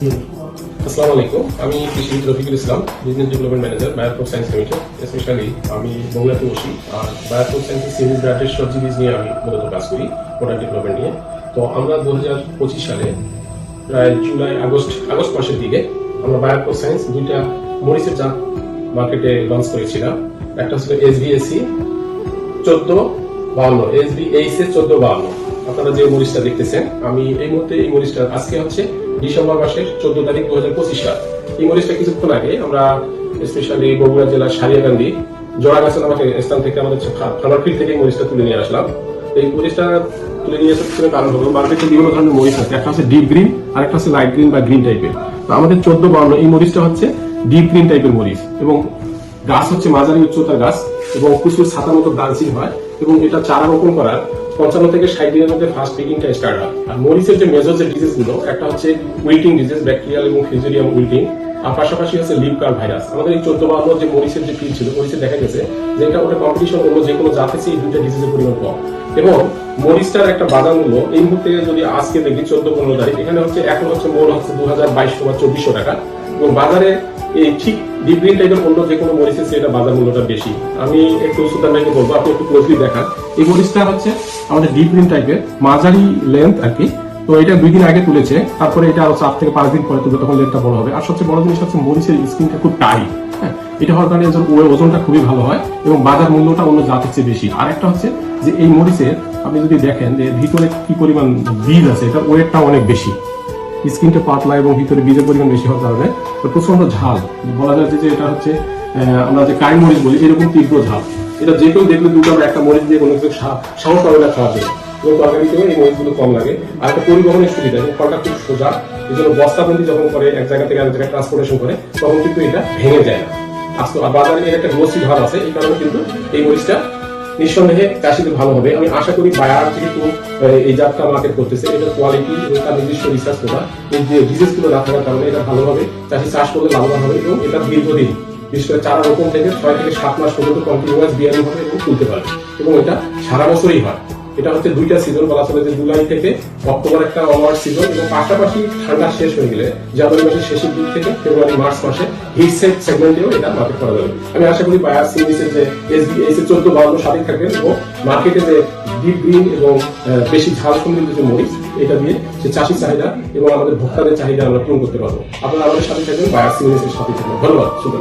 আসসালামু আলাইকুম। আমি কৃষি Rafiqul Islam business development manager biofood science limited specially আমি বগুড়াতে বসি আর বায়োফুড সায়েন্সের সিরিজ ব্র্যান্ডের সবজি বীজ নিয়ে আমি মূলত কাজ করি প্রোডাক্ট ডেভেলপমেন্ট নিয়ে। তো আমরা দু হাজার পঁচিশ সালে প্রায় জুলাই, আগস্ট আগস্ট মাসের দিকে আমরা বায়োফুড সায়েন্স দুইটা মরিচের জাত মার্কেটে লঞ্চ করেছিলাম। একটা ছিল এসবিএসসি চোদ্দ বাউন্ন এসবি এইচ এর চোদ্দ বাউন্ন আপনারা যে মরিচটা দেখতেছেন, আমি এই মুহূর্তে এই মরিচটা, আজকে হচ্ছে ডিসেম্বর মাসের চোদ্দ তারিখ দু হাজার পঁচিশ সাল এই মরিচটা কিছুক্ষণ আগে আমরা স্পেশালি বগুড়া জেলার সারিয়াকান্দি জোড়াগাছা নামক স্থান থেকে আমাদের থানার ফিল্ড থেকে এই মরিচটা তুলে নিয়ে আসলাম। এই মরিচটা তুলে নিয়ে আসার পিছনে কারণ হলো মার্কেটে বিভিন্ন ধরনের মরিচ আছে। একটা হচ্ছে ডিপ গ্রিন আর একটা হচ্ছে লাইট গ্রিন বা গ্রিন টাইপের তো আমাদের চোদ্দ বাউন্ন এই মরিচটা হচ্ছে ডিপ গ্রিন টাইপের মরিচ এবং গাছ হচ্ছে মাঝারি উচ্চতার গাছ এবং প্রচুর ছাতার মতো ব্রাঞ্চিং হয় এবং এটা চারা রোপণ করার পঞ্চান্ন থেকে ষাট দিনের মধ্যে ফার্স্ট পিকিংটা স্টার্ট হয়। আর মরিচের যে মেজর যে ডিজিজগুলো, একটা হচ্ছে উইল্টিং ডিজিজ ব্যাকটেরিয়াল এবং ফিউজেরিয়াম উইল্টিং আর পাশাপাশি হচ্ছে লিভ কার ভাইরাস আমাদের এই চোদ্দ বান্ন যে মরিচের যে ফিল ছিল মরিচে দেখা গেছে যে এটা ওটা কম্পিটিশন অন্য যে কোনো জাতে এই দুইটা ডিজিজের পরিমাণ কম। এবং মরিচটার একটা বাজার মূল্য এই মুহূর্তে যদি আজকে দেখি, চোদ্দ পনেরো তারিখ, এখানে হচ্ছে এখন হচ্ছে মোট হচ্ছে দু হাজার বাইশশো বা চব্বিশশো টাকা। এবং বাজারে ঠিক ডিপ গ্রিন টাইপের অন্য যে কোনো মরিচের চেয়ে এটা বাজার মূল্যটা বেশি। আমি একটু সুলতান ভাইকে বলব, আপনি একটু ক্লোজলি দেখান। এই মরিচটা হচ্ছে আমাদের ডিপ গ্রিন টাইপের মাঝারি লেন্থ আর কি। তো এটা দুই দিন আগে তুলেছে, তারপরে এটা আরও চার থেকে পাঁচ দিন পরে তুলবে, তখন লেন্থটা বড় হবে। আর সবচেয়ে বড় জিনিস হচ্ছে মরিচের স্কিনটা খুব টাইট হ্যাঁ? এটা হওয়ার কারণে ওজনটা খুবই ভালো হয় এবং বাজার মূল্যটা অন্য জাতের চেয়ে বেশি। আর একটা হচ্ছে যে এই মরিচের, আপনি যদি দেখেন যে ভিতরে কি পরিমাণ বীজ আছে এটা ওয়েটটা অনেক বেশি। স্কিনটা পাতলা এবং ভিতরে বীজের পরিমাণ বেশি হওয়ার কারণে প্রচণ্ড ঝাল। বলা যায় যে এটা হচ্ছে আমরা যে কাই মরিচ বলি, এরকম তীব্র ঝাল। এটা যে কেউ দেখলে দুটো আমরা একটা মরিচ দিয়ে কোনো কিছু সাহস পাবে না খাওয়ার জন্য। এবং তরকারিতেও এই মরিচগুলো কম লাগে। আর একটা পরিবহনের সুবিধা এবং ফলটা খুব সোজা, এই জন্য বস্তাবন্দি যখন করে, এক জায়গা থেকে আরেক জায়গায় ট্রান্সপোর্টেশন করে, তখন কিন্তু এটা ভেঙে যায় না। আজকে বাজারে এর একটা গ্রোসি ভাব আছে, এই কারণে কিন্তু এই মরিচটা নিঃসন্দেহে চাষিদের ভালো হবে। আমি আশা করি বায়ার যেহেতু এই জাতটা মার্কেট করতেছে। এটার কোয়ালিটি তার নির্দিষ্ট রিসার্চ করা, এই যে ডিজিজগুলো না থাকার কারণে এটা ভালোভাবে চাষি চাষ করলে লাভবান হবে এবং এটা দীর্ঘদিন, বিশেষ করে চারা রোপণ থেকে ছয় থেকে সাত মাস পর্যন্ত কন্টিনিউয়াস বিয়ারিং হবে এবং তুলতে পারবে এবং এটা সারা বছরই হয়। এটা হচ্ছে দুইটা সিজন বলা চলে যে জুলাই থেকে অক্টোবর একটা অনওয়ার্ড সিজন এবং পাশাপাশি ঠান্ডা শেষ হয়ে গেলে জানুয়ারি মাসের শেষের দিক থেকে ফেব্রুয়ারি, মার্চ মাসে হিট সেট সেগমেন্টেও এটা মার্কেট করা যাবে। আমি আশা করি বায়ার সিরিজের যে এসবিএস এর চোদ্দ বাউন্ন সাথে থাকবেন এবং মার্কেটে যে ডিপ গ্রিন এবং বেশি ঝাল সমৃদ্ধ যে মরিচ, এটা দিয়ে যে চাষি চাহিদা এবং আমাদের ভোক্তাদের চাহিদা আমরা পূরণ করতে পারব। আপনারা আমাদের সাথে থাকবেন বায়ার সিরিজের সাথে থাকবেন। ধন্যবাদ সুন্দর